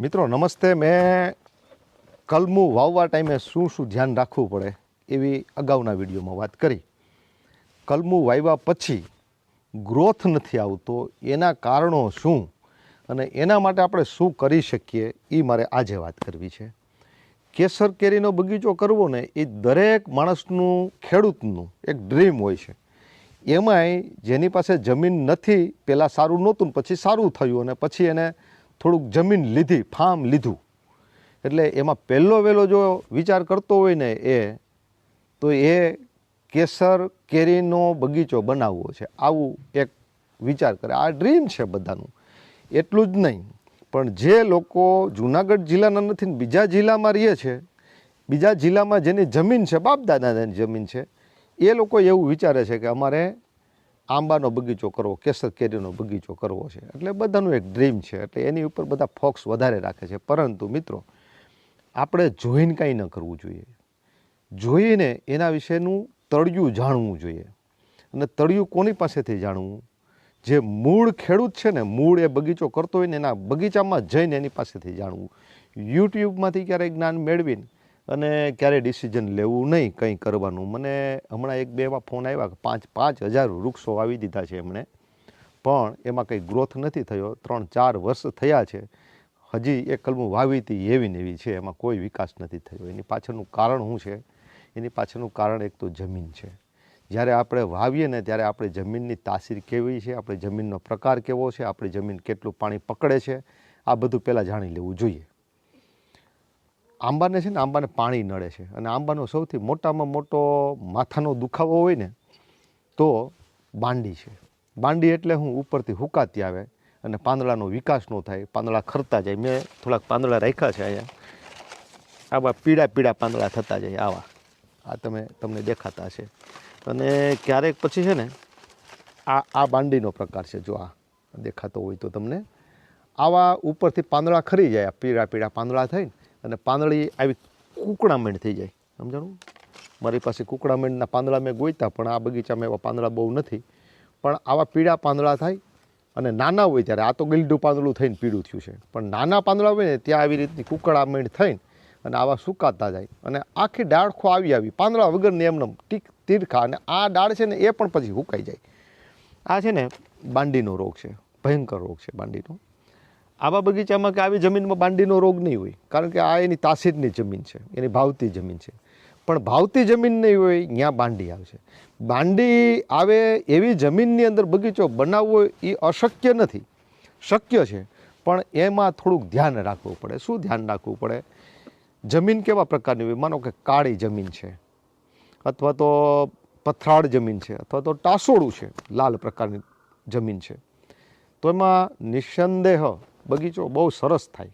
મિત્રો, નમસ્તે. મેં કલમું વાવવા ટાઈમે શું શું ધ્યાન રાખવું પડે એવી અગાઉના વિડીયોમાં વાત કરી. કલમું વાવ્યા પછી ગ્રોથ નથી આવતો, એના કારણો શું અને એના માટે આપણે શું કરી શકીએ એ મારે આજે વાત કરવી છે. કેસર કેરીનો બગીચો કરવો ને એ દરેક માણસનું, ખેડૂતનું એક ડ્રીમ હોય છે. એમાંય જેની પાસે જમીન નથી પહેલાં સારું નહોતું પછી સારું થયું અને પછી એને થોડુંક જમીન લીધી, ફાર્મ લીધું. એટલે એમાં પહેલો વહેલો જો વિચાર કરતો હોય ને એ, તો એ કેસર, કેરીનો બગીચો બનાવવો છે. આવું એક વિચાર કરે. આ ડ્રીમ છે બધાનું. એટલું જ નહીં, પણ જે લોકો જુનાગઢ જિલ્લાના નથી ને બીજા જિલ્લામાં રહે છે, બીજા જિલ્લામાં જેની જમીન છે બાપ દાદાની જમીન છે, એ લોકો એવું વિચારે છે કે અમારે આંબાનો બગીચો કરવો, કેસર કેરીનો બગીચો કરવો છે. એટલે બધાનું એક ડ્રીમ છે. એટલે એની ઉપર બધા ફોક્સ વધારે રાખે છે. પરંતુ મિત્રો, આપણે જોઈને કાંઈ ન કરવું જોઈએ. જોઈને એના વિશેનું તળિયું જાણવું જોઈએ. અને તળિયું કોની પાસેથી જાણવું? જે મૂળ ખેડૂત છે ને, મૂળ એ બગીચો કરતો હોય ને, એના બગીચામાં જઈને એની પાસેથી જાણવું. યુટ્યુબમાંથી ક્યારેય જ્ઞાન મેળવીને અને ક્યારેય ડિસિઝન લેવું નહીં કંઈ કરવાનું. મને હમણાં એક બે એવા ફોન આવ્યા કે પાંચ પાંચ હજાર વૃક્ષો વાવી દીધા છે એમણે. પણ એમાં કંઈ ગ્રોથ નથી થયો. ત્રણ, ચાર વર્ષ થયા છે. હજી એક કલમું વાવી હતી એવી ને એવી છે. એમાં કોઈ વિકાસ નથી થયો. એની પાછળનું કારણ શું છે? એની પાછળનું કારણ એક તો જમીન છે. જ્યારે આપણે વાવીએ ને ત્યારે આપણે જમીનની તાસીર કેવી છે? આપણે જમીનનો પ્રકાર કેવો છે? આપણી જમીન કેટલું પાણી પકડે છે? આ બધું પહેલાં જાણી લેવું જોઈએ. આંબાને છે ને આંબાને પાણી નડે છે. અને આંબાનો સૌથી મોટામાં મોટો માથાનો દુખાવો હોય ને, તો બાંડી છે. બાંડી એટલે હું ઉપરથી હુકાતી આવે અને પાંદડાનો વિકાસ ન થાય. પાંદડા ખરતા જાય. મેં થોડાક પાંદડા રાખ્યા છે અહીંયા. આવા પીળા પીળા પાંદડા થતા જાય આવા. આ તમે, તમને દેખાતા છે અને ક્યારેક પછી છે ને, આ આ બાંડીનો પ્રકાર છે. જો આ દેખાતો હોય તો તમને. આવા ઉપરથી પાંદડા ખરી જાય. પીળા પીળા પાંદડા થઈને અને પાંદડી આવી કૂકડામણ થઈ જાય. સમજાણું? મારી પાસે કૂકડામણના પાંદડા મેં ગોઈતા, પણ આ બગીચામાં એવા પાંદડા બહુ નથી. પણ આવા પીળા પાંદડા થાય અને નાના હોય ત્યારે, આ તો ગીલડું પાંદડું થઈને પીળું થયું છે. પણ નાના પાંદડા હોય ને, ત્યાં આવી રીતની કૂકડામણ થઈને અને આવા સુકાતા જાય. અને આખી ડાળખો આવી આવી, પાંદડા વગરની એમને ટીક તીરખા, અને આ ડાળ છે ને, એ પણ પછી હુકાઈ જાય. આ છે ને, બાંડીનો રોગ છે. ભયંકર રોગ છે બાંડીનો. આવા બગીચામાં કે આવી જમીનમાં બાંડીનો રોગ નહીં હોય. કારણ કે આ એની તાસીરની જમીન છે, એની ભાવતી જમીન છે. પણ ભાવતી જમીન નહીં હોય ત્યાં બાંડી આવશે બાંડી આવે એવી જમીનની અંદર બગીચો બનાવવો એ અશક્ય નથી. શક્ય છે, પણ એમાં થોડુંક ધ્યાન રાખવું પડે. શું ધ્યાન રાખવું પડે? જમીન કેવા પ્રકારની હોય? માનો કે કાળી જમીન છે, અથવા તો પથરાળ જમીન છે, અથવા તો ટાસોડું છે, લાલ પ્રકારની જમીન છે. તો એમાં નિસંદેહ બગીચો બહુ સરસ થાય.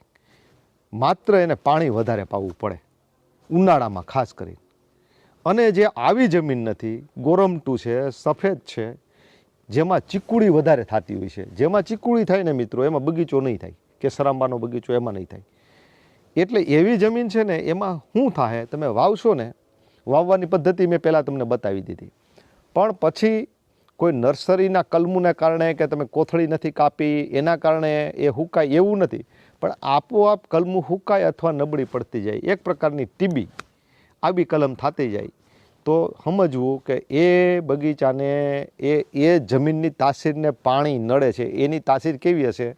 માત્ર એને પાણી વધારે પાવું પડે, ઉનાળામાં ખાસ કરી અને જે આવી જમીન નથી, ગોરમટું છે, સફેદ છે, જેમાં ચીકુડી વધારે થતી હોય છે. જેમાં ચીકુડી થાય ને મિત્રો, એમાં બગીચો નહીં થાય, કે સરાંબાનો બગીચો એમાં નહીં થાય. એટલે એવી જમીન છે ને, એમાં શું થાય તમે વાવશો ને, વાવવાની પદ્ધતિ મેં પહેલાં તમને બતાવી દીધી. પણ પછી કોઈ નર્સરીના કલમુને કારણે કે તમે કોથળી નથી કાપી, એના કારણે એ હુકાય એવું નથી. પણ આપોઆપ કલમું હુકાય અથવા નબળી પડતી જાય. એક પ્રકારની ટીબી આવી કલમ થતી જાય. તો સમજવું કે એ બગીચાને, એ એ જમીનની તાસીરને પાણી નડે છે. એની તાસીર કેવી હશે?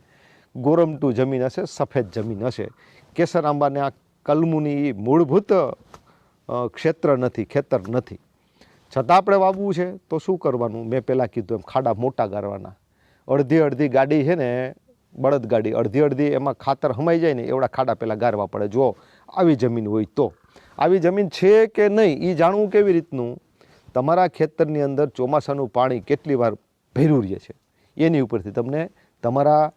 ગોરમટું જમીન હશે, સફેદ જમીન હશે. કેસર આંબાને આ કલમુની મૂળભૂત ક્ષેત્ર નથી, ખેતર નથી. છતાં આપણે વાવવું છે, તો શું કરવાનું? મેં પહેલાં કીધું એમ, ખાડા મોટા ગાળવાના અડધી અડધી ગાડી છે ને, બળદ ગાડી, અડધી અડધી એમાં ખાતર હમાઈ જાય ને, એવડા ખાડા પહેલાં ગારવા પડે. જો, આવી જમીન હોય તો. આવી જમીન છે કે નહીં એ જાણવું કેવી રીતનું? તમારા ખેતરની અંદર ચોમાસાનું પાણી કેટલી વાર ભેરું રહે છે? એની ઉપરથી તમને તમારા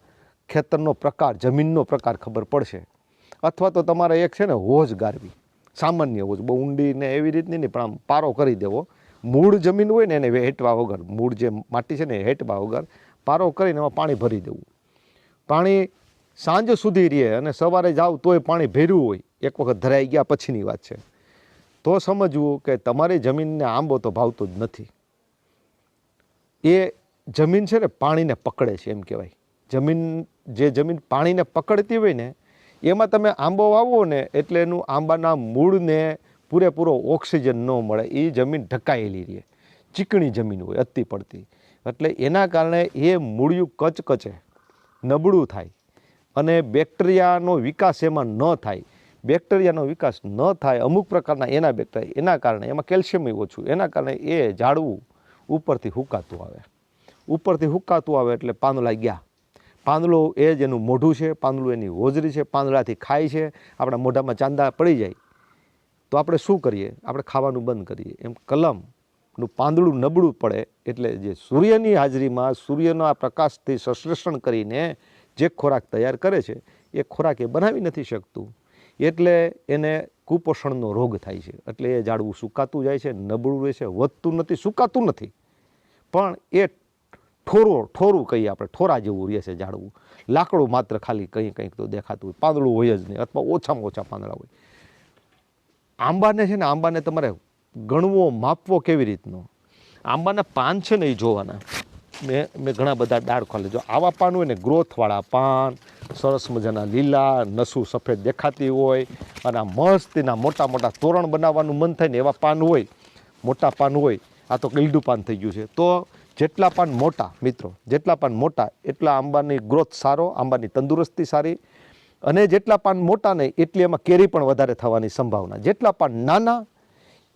ખેતરનો પ્રકાર, જમીનનો પ્રકાર ખબર પડશે. અથવા તો તમારે એક છે ને, હોજ ગારવી. સામાન્ય હોજ, બહુ ઊંડી ને એવી રીતની નહીં, પણ આમ પારો કરી દેવો. મૂળ જમીન હોય ને એને હેટવા વગર, મૂળ જે માટી છે ને હેટવા વગર, પારો કરીને એમાં પાણી ભરી દેવું. પાણી સાંજ સુધી રહે અને સવારે જાઓ તોય પાણી ભેર્યું હોય, એક વખત ધરાઈ ગયા પછીની વાત છે. તો સમજવું કે તમારી જમીનને આંબો તો ભાવતો જ નથી. એ જમીન છે ને પાણીને પકડે છે એમ કહેવાય. જમીન, જે જમીન પાણીને પકડતી હોય ને, એમાં તમે આંબો વાવો ને એટલે એનું આંબાના મૂળને પૂરેપૂરો ઓક્સિજન ન મળે, એ જમીન ઢકાયેલી રહે. ચીકણી જમીન હોય, અતિ પડતી. એટલે એના કારણે એ મૂળિયું કચકચે, નબળું થાય. અને બેક્ટેરિયાનો વિકાસ એમાં ન થાય. બેક્ટેરિયાનો વિકાસ ન થાય, અમુક પ્રકારના એના બેક્ટેરિયા, એના કારણે એમાં કેલ્શિયમ ઓછું, એના કારણે એ ઝાડવું ઉપરથી હુકાતું આવે. ઉપરથી હુકાતું આવે એટલે પાંદડા ગયા. પાંદડો એ જ એનું મોઢું છે, પાંદડું એની હોજરી છે, પાંદડાથી ખાય છે. આપણા મોઢામાં ચાંદા પડી જાય. તો આપણે શું કરીએ? આપણે ખાવાનું બંધ કરીએ. એમ કલમનું પાંદડું નબળું પડે એટલે જે સૂર્યની હાજરીમાં સૂર્યના પ્રકાશથી સંશ્લેષણ કરીને જે ખોરાક તૈયાર કરે છે, એ ખોરાક એ બનાવી નથી શકતું. એટલે એને કુપોષણનો રોગ થાય છે. એટલે એ ઝાડવું સુકાતું જાય છે, નબળું રહે છે, વધતું નથી, સુકાતું નથી. પણ એ ઠોરો, ઠોરું કહીએ આપણે, ઠોરા જેવું રહે છે ઝાડવું લાકડું માત્ર ખાલી કંઈ કંઈક તો દેખાતું હોય, પાંદડું હોય જ નહીં, અથવા ઓછામાં ઓછા પાંદડા હોય. આંબાને છે ને આંબાને તમારે ગણવો, માપવો કેવી રીતનો? આંબાના પાન છે ને એ જોવાના. મેં મેં ઘણા બધા ડાળ ખોલે. જો આવા પાન હોય ને, ગ્રોથવાળા પાન, સરસ મજાના લીલા, નસું સફેદ દેખાતી હોય, અને આ મસ્તીના મોટા મોટા તોરણ બનાવવાનું મન થાય ને એવા પાન હોય, મોટા પાન હોય, આ તો ગીલડું પાન થઈ ગયું છે. તો જેટલા પાન મોટા, મિત્રો, જેટલા પાન મોટા, એટલા આંબાની ગ્રોથ સારો, આંબાની તંદુરસ્તી સારી અને જેટલા પાન મોટા નહીં, એટલી એમાં કેરી પણ વધારે થવાની સંભાવના. જેટલા પાન નાના,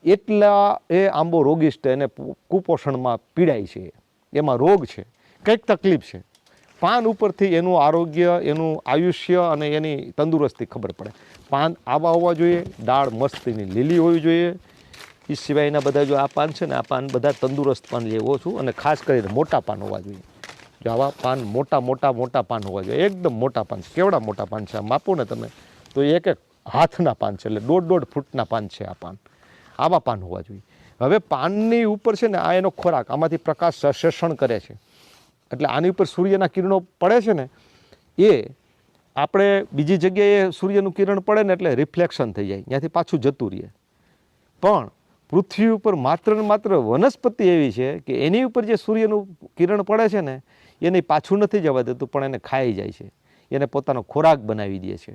એટલા એ આંબો રોગિષ્ટ એને કુપોષણમાં પીડાય છે. એમાં રોગ છે. કંઈક તકલીફ છે. પાન ઉપરથી એનું આરોગ્ય, એનું આયુષ્ય અને એની તંદુરસ્તી ખબર પડે. પાન આવા હોવા જોઈએ, દાળ મસ્તીની લીલી હોવી જોઈએ. એ સિવાયના બધા જો આ પાન છે ને, આ પાન બધા તંદુરસ્ત પાન લેવો છું અને ખાસ કરીને મોટા પાન હોવા જોઈએ. જો આવા પાન, મોટા મોટા મોટા પાન હોવા જોઈએ. એકદમ મોટા પાન છે. કેવડા મોટા પાન છે? આ માપો ને તમે. તો એક એક હાથના પાન છે, એટલે દોઢ દોઢ ફૂટના પાન છે આ પાન. આવા પાન હોવા જોઈએ. હવે પાનની ઉપર છે ને આ એનો ખોરાક આમાંથી પ્રકાશ શોષણ કરે છે. એટલે આની ઉપર સૂર્યના કિરણો પડે છે ને, એ આપણે બીજી જગ્યાએ સૂર્યનું કિરણ પડે ને એટલે રિફ્લેક્શન થઈ જાય. ત્યાંથી પાછું જતું રહે. પણ પૃથ્વી ઉપર માત્ર ને માત્ર વનસ્પતિ એવી છે કે એની ઉપર જે સૂર્યનું કિરણ પડે છે ને એને પાછું નથી જવા દેતું, પણ એને ખાઈ જાય છે. એને પોતાનો ખોરાક બનાવી દે છે.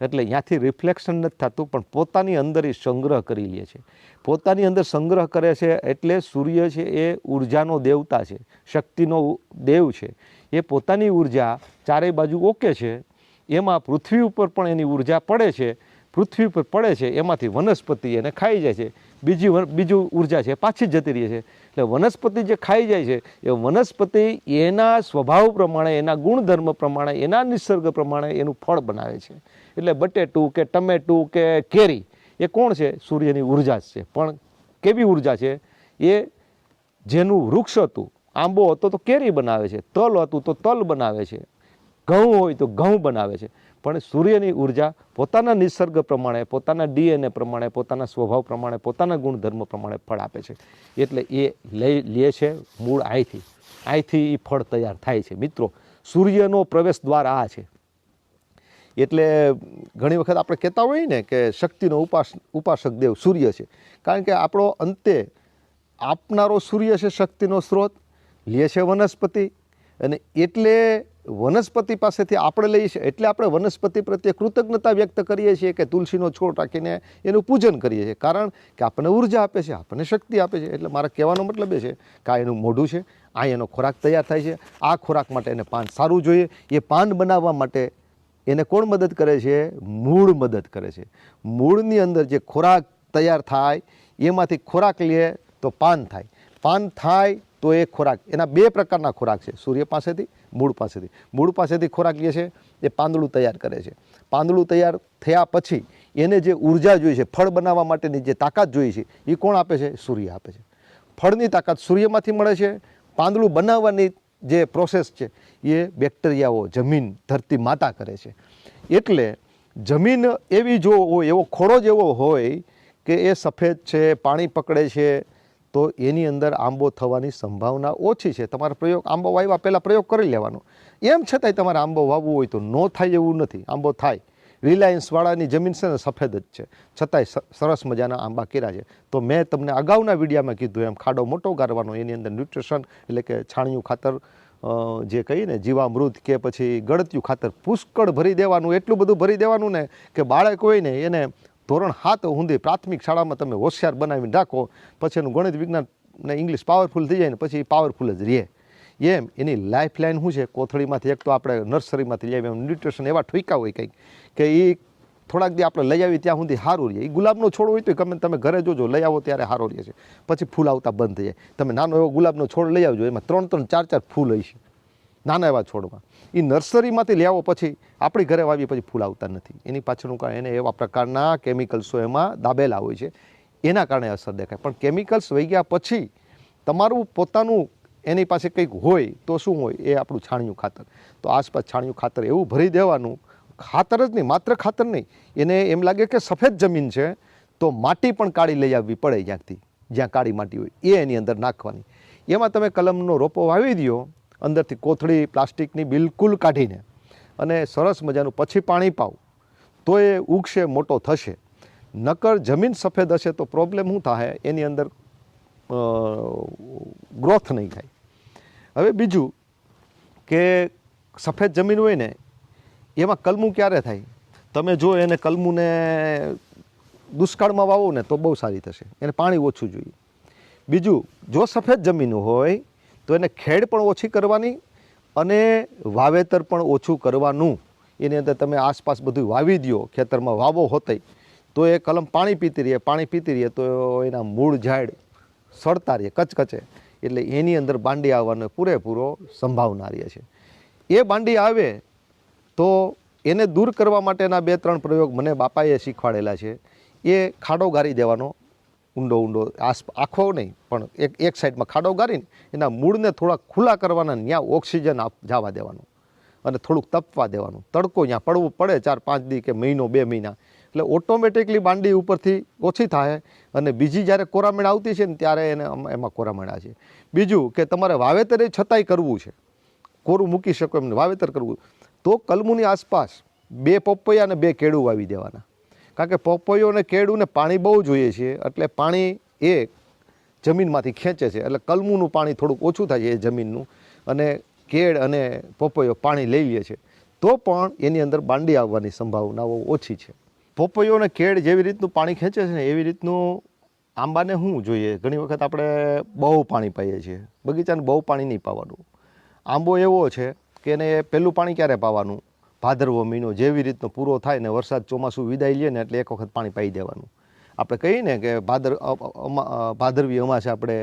એટલે ત્યાંથી રિફ્લેક્શન નથી થતું, પણ પોતાની અંદર એ સંગ્રહ કરી લે છે. પોતાની અંદર સંગ્રહ કરે છે એટલે સૂર્ય છે એ ઉર્જાનો દેવતા છે, શક્તિનો દેવ છે. એ પોતાની ઊર્જા ચારેય બાજુ ઓકે છે, એમાં પૃથ્વી ઉપર પણ એની ઊર્જા પડે છે, પૃથ્વી ઉપર પડે છે, એમાંથી વનસ્પતિ એને ખાઈ જાય છે, બીજી બીજું ઊર્જા છે પાછી જ જતી રહી છે. એટલે વનસ્પતિ જે ખાઈ જાય છે, એ વનસ્પતિ એના સ્વભાવ પ્રમાણે, એના ગુણધર્મ પ્રમાણે, એના નિસર્ગ પ્રમાણે એનું ફળ બનાવે છે. એટલે બટેટું કે ટમેટું કે કેરી, એ કોણ છે? સૂર્યની ઊર્જા છે. પણ કેવી ઊર્જા છે? એ જેનું વૃક્ષ હતું, આંબો હતો તો કેરી બનાવે છે, તલ હતું તો તલ બનાવે છે, ઘઉં હોય તો ઘઉં બનાવે છે. પણ સૂર્યની ઊર્જા પોતાના નિસર્ગ પ્રમાણે, પોતાના ડીએનએ પ્રમાણે, પોતાના સ્વભાવ પ્રમાણે, પોતાના ગુણધર્મ પ્રમાણે ફળ આપે છે. એટલે એ લઈ લે છે મૂળ અહીંથી અહીંથી એ ફળ તૈયાર થાય છે. મિત્રો, સૂર્યનો પ્રવેશ દ્વાર આ છે. એટલે ઘણી વખત આપણે કહેતા હોઈએ ને કે શક્તિનો ઉપાસ, ઉપાસક દેવ સૂર્ય છે. કારણ કે આપણો અંતે આપનારો સૂર્ય છે શક્તિનો સ્ત્રોત, લે છે વનસ્પતિ. અને એટલે વનસ્પતિ પાસેથી આપણે લઈએ છીએ, એટલે આપણે વનસ્પતિ પ્રત્યે કૃતજ્ઞતા વ્યક્ત કરીએ છીએ કે તુલસીનો છોડ રાખીને એનું પૂજન કરીએ છીએ. કારણ કે આપણને ઊર્જા આપે છે, આપણને શક્તિ આપે છે, એટલે મારા કહેવાનો મતલબ એ છે કે આ એનું મોઢું છે, આ એનો ખોરાક તૈયાર થાય છે, આ ખોરાક માટે એને પાન સારું જોઈએ, એ પાન બનાવવા માટે એને કોણ મદદ કરે છે? મૂળ મદદ કરે છે. મૂળની અંદર જે ખોરાક તૈયાર થાય, એમાંથી ખોરાક લે તો પાન થાય. પાન થાય તો એ ખોરાક, એના બે પ્રકારના ખોરાક છે, સૂર્ય પાસેથી, મૂળ પાસેથી. મૂળ પાસેથી ખોરાક લે છે, એ પાંદડું તૈયાર કરે છે. પાંદડું તૈયાર થયા પછી એને જે ઊર્જા જોઈએ છે, ફળ બનાવવા માટેની જે તાકાત જોઈએ છે, એ કોણ આપે છે? સૂર્ય આપે છે. ફળની તાકાત સૂર્યમાંથી મળે છે. પાંદડું બનાવવાની જે પ્રોસેસ છે, એ બેક્ટેરિયાઓ જમીન, ધરતી માતા કરે છે. એટલે જમીન એવી જો હોય, એવો ખોળો જ એવો હોય કે એ સફેદ છે, પાણી પકડે છે તો એની અંદર આંબો થવાની સંભાવના ઓછી છે. તમારો પ્રયોગ, આંબો વાવ્યા પહેલાં પ્રયોગ કરી લેવાનો. એમ છતાંય તમારે આંબો વાવવું હોય તો ન થાય એવું નથી. આંબો થાય. રિલાયન્સવાળાની જમીન છે ને સફેદ જ છે. છતાંય સરસ મજાના આંબા કર્યા છે. તો મેં તમને અગાઉના વિડીયામાં કીધું એમ, ખાડો મોટો ગાળવાનો એની અંદર ન્યુટ્રિશન એટલે કે છાણિયું ખાતર જે કહીએ ને, જીવામૃત કે પછી ગળત્યું ખાતર પુષ્કળ ભરી દેવાનું, એટલું બધું ભરી દેવાનું ને કે બાળક હોય ને એને ધોરણ હાથ સુધી પ્રાથમિક શાળામાં તમે હોશિયાર બનાવીને રાખો, પછી એનું ગણિત વિજ્ઞાન ને ઇંગ્લિશ પાવરફુલ થઈ જાય ને પછી પાવરફુલ જ રહે. એમ, એની લાઈફ લાઈન શું છે? કોથળીમાંથી એક તો આપણે નર્સરીમાંથી લઈ આવીએ ન્યુટ્રિશન એવા ઠોકા હોય કંઈક કે એ થોડાક દી આપણે લઈ આવીએ ત્યાં સુધી સારું રહે. એ ગુલાબનો છોડ હોય તો ગમે તમે ઘરે જોજો, લઈ આવો ત્યારે સારો રહે છે. પછી ફૂલ આવતા બંધ થઈ જાય. તમે નાનો એવો ગુલાબનો છોડ લઈ આવજો, એમાં ત્રણ ત્રણ ચાર ચાર ફૂલ હોય છે નાના એવા છોડમાં. એ નર્સરીમાંથી લઈ આવો પછી આપણી ઘરે વાવીએ પછી ફૂલ આવતા નથી. એની પાછળનું કારણ એને એવા પ્રકારના કેમિકલ્સો એમાં દાબેલા હોય છે. એના કારણે અસર દેખાય. પણ કેમિકલ્સ વહી ગયા પછી તમારું પોતાનું એની પાસે કંઈક હોય તો શું હોય એ આપણું છાણિયું ખાતર. તો આસપાસ છાણિયું ખાતર એવું ભરી દેવાનું. ખાતર જ નહીં, માત્ર ખાતર નહીં. એને એમ લાગે કે સફેદ જમીન છે, તો માટી પણ કાળી લઈ આવવી પડે જ્યાંથી. જ્યાં કાળી માટી હોય, એ એની અંદર નાખવાની. એમાં તમે કલમનો રોપો વાવી દો અંદરથી કોથળી, પ્લાસ્ટિકની બિલકુલ કાઢીને અને સરસ મજાનું પછી પાણી પાવ, તો એ ઉગશે, મોટો થશે. નકર જમીન સફેદ હશે તો પ્રોબ્લેમ શું થાય? એની અંદર ગ્રોથ નહીં થાય. હવે બીજું કે સફેદ જમીન હોય ને, એમાં કલમું ક્યારે થાય? તમે જો એને કલમુને દુષ્કાળમાં વાવો ને તો બહુ સારી થશે. એને પાણી ઓછું જોઈએ. બીજું, જો સફેદ જમીન હોય તો એને ખેડ પણ ઓછી કરવાની અને વાવેતર પણ ઓછું કરવાનું. એની અંદર તમે આસપાસ બધું વાવી દો ખેતરમાં વાવો હોતે તો એ કલમ પાણી પીતી રહે પાણી પીતી રહે તો એના મૂળ ઝાડ સડતા રહે કચકચે. એટલે એની અંદર બાંડી આવવાનો પૂરેપૂરો સંભાવના રહે છે. એ બાંડી આવે તો એને દૂર કરવા માટેના બે ત્રણ પ્રયોગ મને બાપાએ શીખવાડેલા છે. એ ખાડો ગારી દેવાનો ઊંડો ઊંડો આસ આખો નહીં, પણ એક એક સાઈડમાં ખાડો ગાળીને એના મૂળને થોડા ખુલ્લા કરવાના ત્યાં ઓક્સિજન આપ, જવા દેવાનું. અને થોડુંક તપવા દેવાનું. તડકો ત્યાં પડવું પડે ચાર પાંચ દી કે મહિનો, બે મહિના. એટલે ઓટોમેટિકલી બાંડી ઉપરથી ઓછી થાય અને બીજી જ્યારે કોરામણ આવતી છે ને ત્યારે એને એમાં કોરામણ છે. બીજું કે તમારે વાવેતર એ છતાંય કરવું છે. કોરું મૂકી શકો એમને વાવેતર કરવું. તો કલમુની આસપાસ બે પપૈયા અને બે કેળું વાવી દેવાના. કારણ કે પપૈયો અને કેળું ને પાણી બહુ જોઈએ છે, એટલે પાણી એ જમીનમાંથી ખેંચે છે, એટલે કલમુનું પાણી થોડુંક ઓછું થાય છે એ જમીનનું, અને કેળ અને પપૈયો પાણી લઈ લે છે. તો પણ એની અંદર બાંડી આવવાની સંભાવનાઓ ઓછી છે. પપૈયો અને કેળ જેવી રીતનું પાણી ખેંચે છે ને, એવી રીતનું આંબાને શું જોઈએ? ઘણી વખત આપણે બહુ પાણી પાઈએ છીએ. બગીચાને બહુ પાણી નહીં પાવાનું. આંબો એવો છે કે એને પહેલું પાણી ક્યારે પાવાનું? ભાદરવો મહિનો જેવી રીતનો પૂરો થાય ને વરસાદ ચોમાસું વિદાય લે ને એટલે એક વખત પાણી પાઈ દેવાનું. આપણે કહીએ ને કે ભાદર ભાદરવી અમાસે આપણે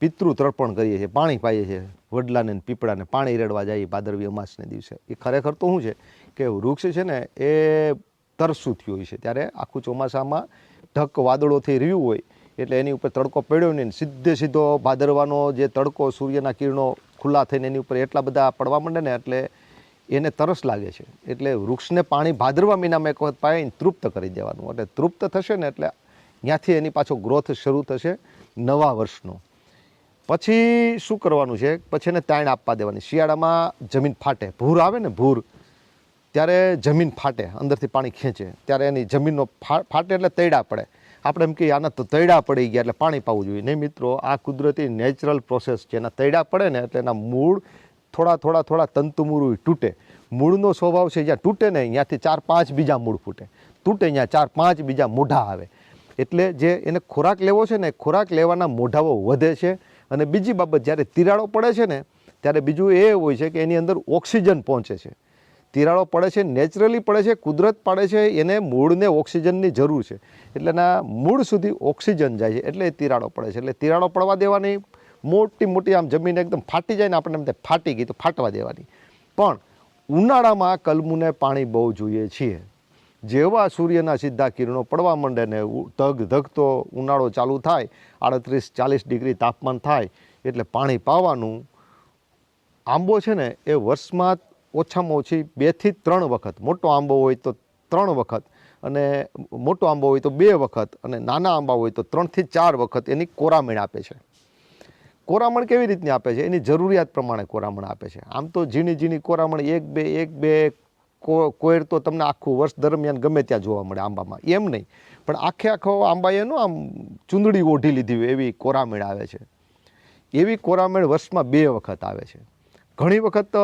પિતૃ તર્પણ કરીએ છીએ, પાણી પાઈએ છીએ, વડલાને પીપળાને પાણી રેડવા જઈએ ભાદરવી અમાસને દિવસે. એ ખરેખર તો શું છે કે વૃક્ષ છે ને એ તરસું થયું હોય છે. ત્યારે આખું ચોમાસામાં ઢક વાદળોથી રહ્યું હોય એટલે એની ઉપર તડકો પડ્યો નહીં સીધે સીધો ભાદરવાનો જે તડકો, સૂર્યના કિરણો ખુલ્લા થઈને એની ઉપર એટલા બધા પડવા માંડે ને એટલે એને તરસ લાગે છે. એટલે વૃક્ષને પાણી ભાદરવા મહિનામાં એક વખત પાઈને તૃપ્ત કરી દેવાનું. એટલે તૃપ્ત થશે ને એટલે ત્યાંથી એની પાછો ગ્રોથ શરૂ થશે નવા વર્ષનો. પછી શું કરવાનું છે? પછી એને તાણ આપવા દેવાની. શિયાળામાં જમીન ફાટે. ભૂર આવે ને ભૂર, ત્યારે જમીન ફાટે, અંદરથી પાણી ખેંચે. ત્યારે એની જમીનનો ફા- ફાટે એટલે તૈડા પડે. આપણે એમ કહીએ, આના તો તૈડા પડી ગયા, એટલે પાણી પાવું જોઈએ. નહીં મિત્રો, આ કુદરતી નેચરલ પ્રોસેસ છે. એના તૈડા પડે ને એટલે એના મૂળ થોડા થોડા થોડા તંતુમૂળ તૂટે. મૂળનો સ્વભાવ છે, જ્યાં તૂટે ને ત્યાંથી ચાર પાંચ બીજા મૂળ ફૂટે. તૂટે ત્યાં ચાર પાંચ બીજા મોઢા આવે. એટલે જે એને ખોરાક લેવો છે ને ખોરાક લેવાના મોઢાઓ વધે છે. અને બીજી બાબત, જ્યારે તિરાડો પડે છે ને, ત્યારે બીજું એ હોય છે કે એની અંદર ઓક્સિજન પહોંચે છે. તિરાડો પડે છે, નેચરલી પડે છે, કુદરત પાડે છે, એને મૂળને ઓક્સિજનની જરૂર છે. એટલે એના મૂળ સુધી ઓક્સિજન જાય છે, એટલે તિરાડો પડે છે. એટલે તિરાડો પડવા દેવાની મોટી મોટી આમ જમીન એકદમ ફાટી જાય ને આપણને એમ ફાટી ગઈ તો ફાટવા દેવાની. પણ ઉનાળામાં કલમુને પાણી બહુ જોઈએ છીએ. જેવા સૂર્યના સીધા કિરણો પડવા માંડે ને ધગ ધગતો ઉનાળો ચાલુ થાય, આડત્રીસ ચાલીસ ડિગ્રી તાપમાન થાય, એટલે પાણી પાવાનું આંબો છે ને એ વર્ષમાં ઓછામાં ઓછી બેથી ત્રણ વખત. મોટો આંબો હોય તો ત્રણ વખત અને મોટો આંબો હોય તો બે વખત અને નાના આંબા હોય તો ત્રણથી ચાર વખત એની કોરામણ આપે છે. કોરામણ કેવી રીતની આપે છે? એની જરૂરિયાત પ્રમાણે કોરામણ આપે છે. આમ તો ઝીણી ઝીણી કોરામણ એક બે એક બે કોયર તો તમને આખું વર્ષ દરમિયાન ગમે ત્યાં જોવા મળે આંબામાં. એમ નહીં. પણ આખે આખો આંબા એનો આમ ચૂંદડી ઓઢી લીધી હોય એવી કોરામેળ આવે છે. એવી કોરામણ વર્ષમાં બે વખત આવે છે. ઘણી વખત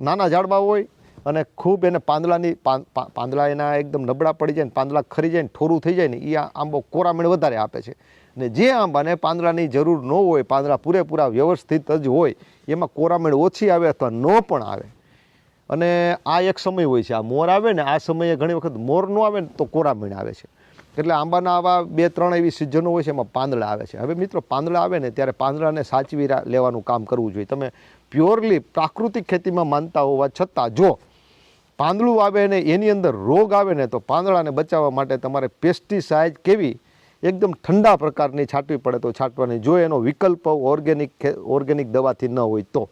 નાના ઝાડવા હોય અને ખૂબ એને પાંદડાની, પા- પા- પાંદડા એના એકદમ નબળા પડી જાય ને પાંદડા ખરી જાય ને ઠોરું થઈ જાય ને એ આંબો કોરામણ વધારે આપે છે. ને જે આંબાને પાંદડાની જરૂર ન હોય, પાંદડા પૂરેપૂરા વ્યવસ્થિત જ હોય, એમાં કોરામેળ ઓછી આવે અથવા ન પણ આવે. અને આ એક સમય હોય છે, આ મોર આવે ને, આ સમયે ઘણી વખત મોર ન આવે ને, તો કોરામણ આવે છે. એટલે આંબાના આવા બે, ત્રણ એવી સિઝનો હોય છે, એમાં પાંદડા આવે છે. હવે મિત્રો, પાંદડા આવે ને, ત્યારે પાંદડાને સાચવી લેવાનું કામ કરવું જોઈએ. તમે પ્યોરલી પ્રાકૃતિક ખેતીમાં માનતા હોવા છતાં જો પાંદડું આવે ને, એની અંદર રોગ આવે ને, તો પાંદડાને બચાવવા માટે તમારે પેસ્ટિસાઇડ કેવી એકદમ ઠંડા પ્રકારની છાંટવી પડે તો છાંટવાની જો એનો વિકલ્પ ઓર્ગેનિક ઓર્ગેનિક દવાથી ન હોય તો.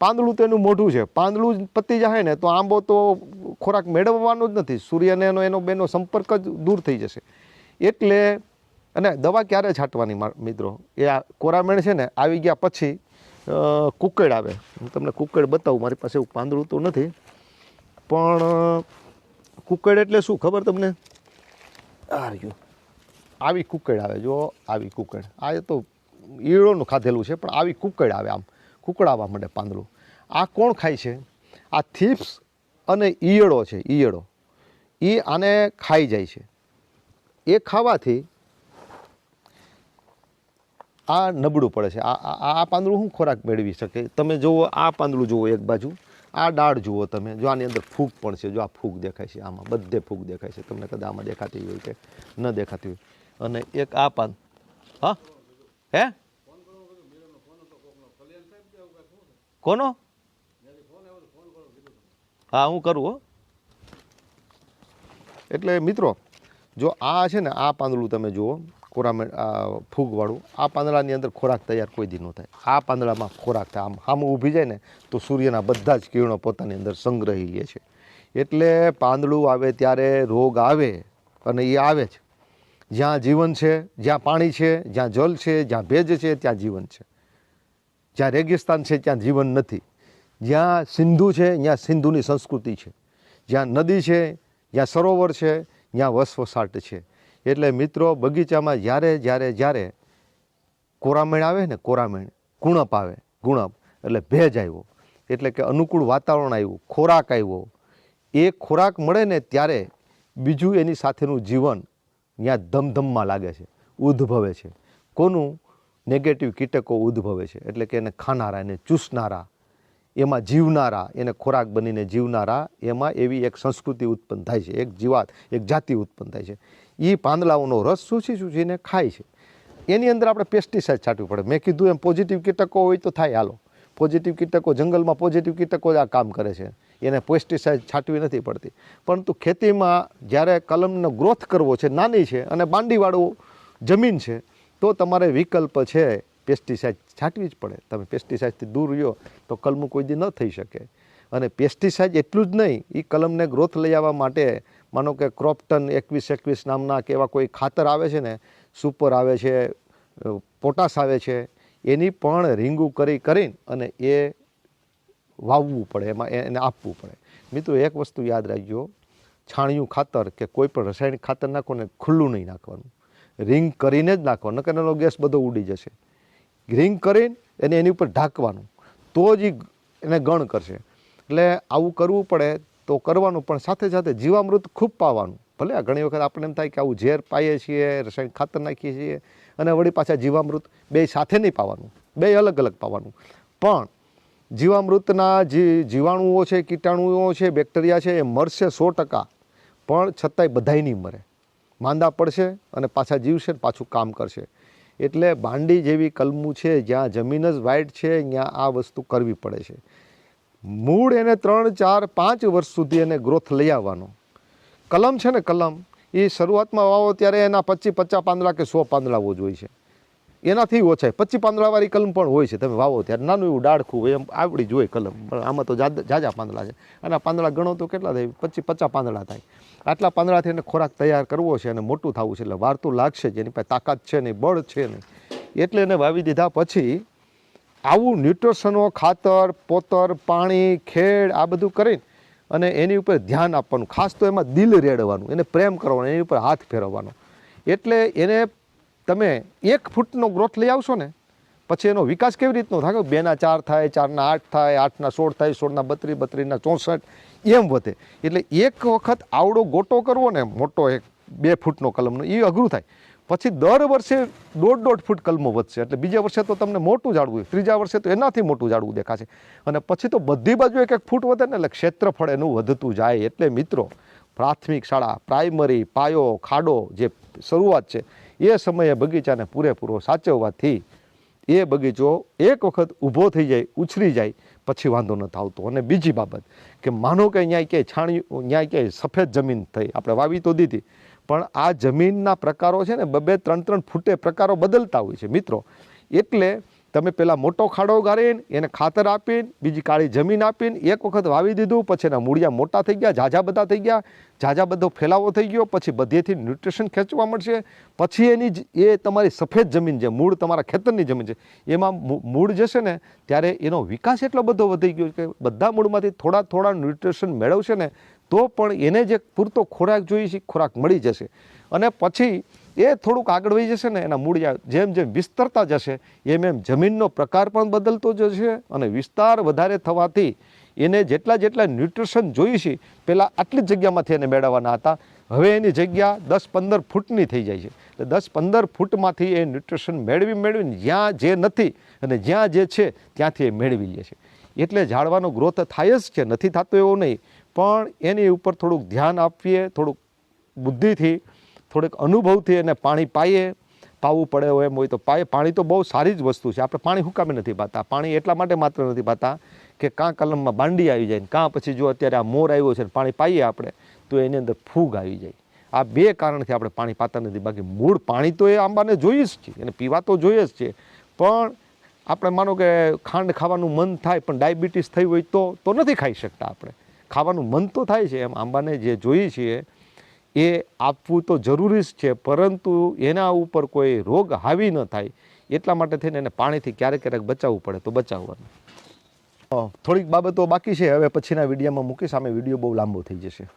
પાંદડું તો એનું મોઢું છે. પાંદડું પતી જાય ને તો આંબો તો ખોરાક મેળવવાનો જ નથી. સૂર્યને એનો એનો, બેનો સંપર્ક જ દૂર થઈ જશે. એટલે, અને દવા ક્યારે છાંટવાની મિત્રો? એ આ કોરામેણ છે ને, આવી ગયા પછી કુકડ આવે. હું તમને કુકડ બતાવું. મારી પાસે એવું પાંદડું તો નથી. પણ, કુકડ એટલે શું? ખબર તમને? આ રહ્યું આવી કુકડ આવે જો આવી કુકડ. આ તો ઈયળોનું ખાધેલું છે, પણ આવી કુકડ આવે આમ, કુકડાવા માંડે પાંદડું. આ કોણ ખાય છે? આ થીપ્સ અને ઈયળો છે, ઈયળો. એ આને ખાઈ જાય છે. એ ખાવાથી આ નબળું પડે છે. આ- આ પાંદડું શું ખોરાક મેળવી શકે? તમે જુઓ, આ પાંદડું જુઓ એક બાજુ. આ ડાળ જુઓ તમે. જો આની અંદર ફૂગ પણ છે, જો આ ફૂગ દેખાય છે, આમાં બધે ફૂગ દેખાય છે. તમને કદાચ આમાં દેખાતી હોય કે ન દેખાતી હોય. અને એક આ પાન. હા? હે? કોનો? હા, હું કરું હો. એટલે મિત્રો, જો આ છે ને, આ પાંદડું તમે જુઓ કોરામે આ ફૂગવાળું, આ પાંદડાની અંદર ખોરાક તૈયાર કોઈ દી ન થાય. આ પાંદડામાં ખોરાક થાય. આમ આમ ઊભી જાય ને, તો સૂર્યના બધા જ કિરણો પોતાની અંદર સંગ્રહી લે છે. એટલે પાંદડું આવે ત્યારે રોગ આવે, અને એ આવે છે જ્યાં જીવન છે, જ્યાં પાણી છે, જ્યાં જલ છે, જ્યાં ભેજ છે, ત્યાં જીવન છે. જ્યાં રેગિસ્તાન છે, ત્યાં જીવન નથી. જ્યાં સિંધુ છે, ત્યાં સિંધુની સંસ્કૃતિ છે. જ્યાં નદી છે જ્યાં સરોવર છે, ત્યાં વસવસાટ છે. એટલે મિત્રો, બગીચામાં જ્યારે જ્યારે જ્યારે કોરામેણ આવે ને, કોરામેણ, ગુણપ આવે, ગુણપ, એટલે ભેજ આવ્યો. એટલે કે અનુકૂળ વાતાવરણ આવ્યું, ખોરાક આવ્યો. એ ખોરાક મળે ને ત્યારે બીજું એની સાથેનું જીવન ત્યાં ધમધમમાં લાગે છે, ઉદ્ભવે છે. કોનું નેગેટિવ કીટકો ઉદ્ભવે છે? એટલે કે એને ખાનારા, એને ચૂસનારા, એમાં જીવનારા, એને ખોરાક બનીને જીવનારા, એમાં એવી એક સંસ્કૃતિ ઉત્પન્ન થાય છે, એક જીવાત, એક જાતિ ઉત્પન્ન થાય છે. એ પાંદડાઓનો રસ સૂચી સૂચીને ખાય છે. એની અંદર આપણે પેસ્ટિસાઇડ છાંટવું પડે. મેં કીધું એમ પોઝિટિવ કીટકો હોય તો થાય, હાલો. પોઝિટિવ કીટકો, જંગલમાં પોઝિટિવ કીટકો જ આ કામ કરે છે. એને પેસ્ટિસાઇડ છાંટવી નથી પડતી. પરંતુ ખેતીમાં જ્યારે કલમનો ગ્રોથ કરવો છે, નાની છે અને બાંડીવાળું જમીન છે, તો તમારે વિકલ્પ છે પેસ્ટિસાઇડ છાંટવી જ પડે. તમે પેસ્ટિસાઇડથી દૂર રહ્યો, તો કલમું કોઈ દી ન થઈ શકે. અને પેસ્ટિસાઇડ એટલું જ નહીં એ કલમને ગ્રોથ લઈ આવવા માટે માનો કે ક્રોપ્ટન એકવીસ એકવીસ નામના કે એવા કોઈ ખાતર આવે છે ને સુપર આવે છે પોટાશ આવે છે એની પણ રીંગું કરી કરીને અને એ વાવવું પડે, એમાં એને આપવું પડે. મિત્રો, એક વસ્તુ યાદ રાખજો. છાણિયું ખાતર કે કોઈ પણ રાસાયણિક ખાતર નાખો ને ખુલ્લું નહીં નાખવાનું. રિંગ કરીને જ નાખવાનું, નકર એનો ગેસ બધો ઉડી જશે. રિંગ કરીને એને એની ઉપર ઢાંકવાનું. તો જ એને ગણ કરશે. એટલે આવું કરવું પડે તો કરવાનું, પણ સાથે સાથે જીવામૃત ખૂબ પાવાનું. ભલે આ ઘણી વખત આપણને એમ થાય કે આવું ઝેર પાઈએ છીએ, રસાયણ ખાતર નાખીએ છીએ અને વળી પાછા જીવામૃત બે સાથે નહીં પાવાનું, બે અલગ અલગ પાવાનું. પણ જીવામૃતના જે જીવાણુઓ છે, કીટાણુઓ છે, બેક્ટેરિયા છે, એ મરશે સો ટકા, પણ છતાંય બધાય નહીં મરે. માંદા પડશે અને પાછા જીવશે ને પાછું કામ કરશે. એટલે બાંડી જેવી કલમું છે, જ્યાં જમીન જ વાઇટ છે, ત્યાં આ વસ્તુ કરવી પડે છે. મૂળ એને ત્રણ, ચાર, પાંચ વર્ષ સુધી એને ગ્રોથ લઈ આવવાનો. કલમ છે ને કલમ, એ શરૂઆતમાં વાવો ત્યારે એના પચીસ પચાસ પાંદડા કે સો પાંદડાઓ જ હોય છે. એનાથી ઓછા પચીસ પાંદડાવાળી કલમ પણ હોય છે. તમે વાવો ત્યારે નાનું એવું ડાળખું હોય, એમ આવડી જ હોય કલમ. પણ આમાં તો જાજા પાંદડા છે. અને આ પાંદડા ગણો તો કેટલા થાય? પચીસ પચાસ પાંદડા થાય. આટલા પાંદડાથી એને ખોરાક તૈયાર કરવો છે અને મોટું થવું છે. એટલે વાર તો લાગશે જ. એની પાસે તાકાત છે નહીં, બળ છે નહીં. એટલે એને વાવી દીધા પછી આવું ન્યુટ્રિશનો ખાતર, પોતર, પાણી, ખેડ આ બધું કરીને અને એની ઉપર ધ્યાન આપવાનું, ખાસ તો એમાં દિલ રેડવાનું, એને પ્રેમ કરવાનો, એની ઉપર હાથ ફેરવવાનો. એટલે એને તમે એક ફૂટનો ગ્રોથ લઈ આવશો ને, પછી એનો વિકાસ કેવી રીતનો થાય? બેના ચાર થાય, ચારના આઠ થાય, આઠના સોળ થાય, સોળના બત્રીસ, બત્રીસના ચોસઠ, એમ વધે. એટલે એક વખત આવડો ગોટો કરવો ને, મોટો એક બે ફૂટનો કલમનો, એ અઘરું થાય. પછી દર વર્ષે દોઢ દોઢ ફૂટ કલમો વધશે. એટલે બીજા વર્ષે તો તમને મોટું ઝાડવું ત્રીજા વર્ષે તો એનાથી મોટું ઝાડવું દેખાશે. અને પછી તો બધી બાજુ એક એક ફૂટ વધે ને એટલે ક્ષેત્રફળ એનું વધતું જાય. એટલે મિત્રો, પ્રાથમિક શાળા, પ્રાઇમરી, પાયો, ખાડો જે શરૂઆત છે, એ સમયે બગીચાને પૂરેપૂરો સાચવવાથી એ બગીચો એક વખત ઊભો થઈ જાય, ઉછરી જાય, પછી વાંધો નથી આવતો અને બીજી બાબત કે માનો કે અહીંયા ક્યાંય છાણિયું ત્યાં ક્યાંય સફેદ જમીન થઈ. આપણે વાવી તો દીધી. પણ આ જમીનના પ્રકારો છે ને બબે ત્રણ ત્રણ ફૂટે પ્રકારો બદલતા હોય છે, મિત્રો. એટલે તમે પેલા મોટો ખાડો ગાળીને એને ખાતર આપીને, બીજી કાળી જમીન આપીને, એક વખત વાવી દીધું, પછી એના મૂળિયા મોટા થઈ ગયા, ઝાઝા બધા થઈ ગયા, ઝાઝા બધો ફેલાવો થઈ ગયો, પછી બધેથી ન્યુટ્રિશન ખેંચવા મળશે, પછી એની એ તમારી સફેદ જમીન છે, મૂળ તમારા ખેતરની જમીન છે, એમાં મૂળ જશે ને, ત્યારે એનો વિકાસ એટલો બધો વધી ગયો કે બધા મૂળમાંથી થોડા થોડા ન્યુટ્રિશન મેળવશે ને તો પણ એને જે પૂરતો ખોરાક જોઈએ છે ખોરાક મળી જશે. અને પછી એ થોડુંક આગળ વહી જશે ને, એના મૂળિયા જેમ જેમ વિસ્તરતા જશે, એમ એમ જમીનનો પ્રકાર પણ બદલતો જશે અને વિસ્તાર વધારે થવાથી એને જેટલા જેટલા ન્યુટ્રિશન જોઈએ છે પહેલાં આટલી જ જગ્યામાંથી એને મેળવવાના હતા. હવે એની જગ્યા દસ પંદર ફૂટની થઈ જાય છે. એટલે દસ પંદર ફૂટમાંથી એ ન્યુટ્રિશન મેળવી મેળવીને જ્યાં જે નથી અને જ્યાં જે છે, ત્યાંથી એ મેળવી લે છે. એટલે ઝાડવાનો ગ્રોથ થાય જ છે. નથી થતો એવો નહીં. પણ એની ઉપર થોડુંક ધ્યાન આપીએ, થોડુંક બુદ્ધિથી, થોડીક અનુભવથી એને પાણી પાઈએ. પાવું પડે હોય એમ હોય તો પાય પાણી તો બહુ સારી જ વસ્તુ છે. આપણે પાણી હુકામે નથી પાતા. પાણી એટલા માટે માત્ર નથી પાતા કે કાં કલમમાં બાંડી આવી જાય ને કાં પછી જો અત્યારે આ મોર આવ્યો છે ને પાણી પાઈએ આપણે, તો એની અંદર ફૂગ આવી જાય. આ બે કારણથી આપણે પાણી પાતા નથી. બાકી મૂળ પાણી તો એ આંબાને જોઈએ જ છે. એને પીવા તો જોઈએ જ છે. પણ આપણે માનો કે ખાંડ ખાવાનું મન થાય, પણ ડાયાબિટીસ થઈ હોય તો તો નથી ખાઈ શકતા આપણે. ખાવાનું મન તો થાય છે એમ, આંબાને જે જોઈએ છીએ, એ આપવું તો જરૂરી જ છે, પરંતુ એના ઉપર કોઈ રોગ હાવી ન થાય. એટલા માટે થઈને એને પાણીથી ક્યારેક ક્યારેક બચાવવું પડે, તો બચાવવાનું. થોડીક બાબતો બાકી છે, હવે પછીના વિડીયોમાં મૂકીશ સામે વીડિયો બહુ લાંબો થઈ જશે.